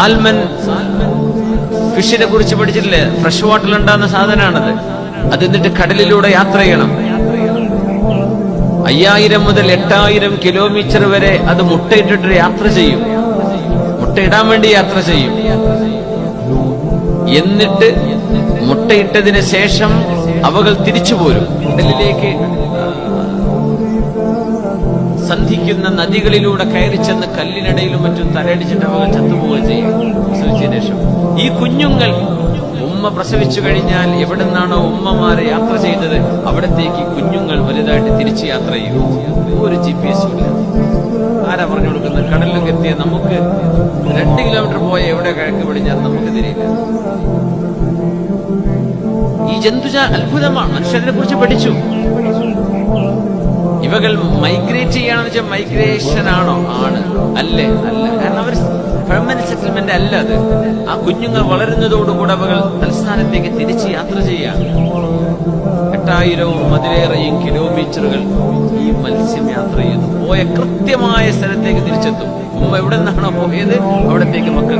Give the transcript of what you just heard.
Salmon ഫിഷിനെ കുറിച്ച് പഠിച്ചിട്ടില്ലേ? Fresh വാട്ടറിൽ ഉണ്ടാകുന്ന സാധനമാണത്. അത് എന്നിട്ട് കടലിലൂടെ യാത്ര ചെയ്യണം. അയ്യായിരം മുതൽ എട്ടായിരം കിലോമീറ്റർ വരെ അത് മുട്ടയിട്ടിട്ട് യാത്ര ചെയ്യും. മുട്ടയിടാൻ വേണ്ടി യാത്ര ചെയ്യും. എന്നിട്ട് മുട്ടയിട്ടതിന് ശേഷം അവകൾ തിരിച്ചു പോരും കടലിലേക്ക് സന്ധിക്കുന്ന നദികളിലൂടെ കയറി ചെന്ന് കല്ലിനിടയിലും മറ്റും തലയടിച്ചിട്ട് അവകൾ ചത്തുപോവുകയും ചെയ്യും. ശേഷം. ഈ കുഞ്ഞുങ്ങൾ ഉമ്മ പ്രസവിച്ചു കഴിഞ്ഞാൽ എവിടെ നിന്നാണോ ഉമ്മമാരെ യാത്ര ചെയ്തത് അവിടത്തേക്ക് കുഞ്ഞുങ്ങൾ വലുതായിട്ട് തിരിച്ച് യാത്ര ചെയ്യും. ഒരു ജി പി എസ് ആരാ പറഞ്ഞു കൊടുക്കുന്നത്? കടലിലൊക്കെ എത്തിയ നമുക്ക് രണ്ട് കിലോമീറ്റർ പോയ എവിടെ കിഴക്ക് പിടിഞ്ഞാൽ നമുക്ക് തിരിയില്ല. ഈ ജന്തുജ അത്ഭുതമാണ്. മനുഷ്യരെ കുറിച്ച് പഠിച്ചു. ഇവകൾ മൈഗ്രേറ്റ് ചെയ്യണമെന്ന് വെച്ചാൽ മൈഗ്രേഷൻ ആണോ? ആണ്. അല്ലേ? അല്ല. കാരണം അവർ പെർമനന്റ് സെറ്റിൽമെന്റ് അല്ല അത്. ആ കുഞ്ഞുങ്ങൾ വളരുന്നതോടുകൂടെ അവകൾ തലസ്ഥാനത്തേക്ക് തിരിച്ച് യാത്ര ചെയ്യാണ് എട്ടായിരവും അതിലേറെയും കിലോമീറ്ററുകൾ ഈ മത്സ്യം യാത്ര ചെയ്യുന്നു. പോയ കൃത്യമായ സ്ഥലത്തേക്ക് തിരിച്ചെത്തും. ഉമ്മ എവിടെ നിന്നാണോ പോയത്? അവിടത്തേക്ക് മക്കൾ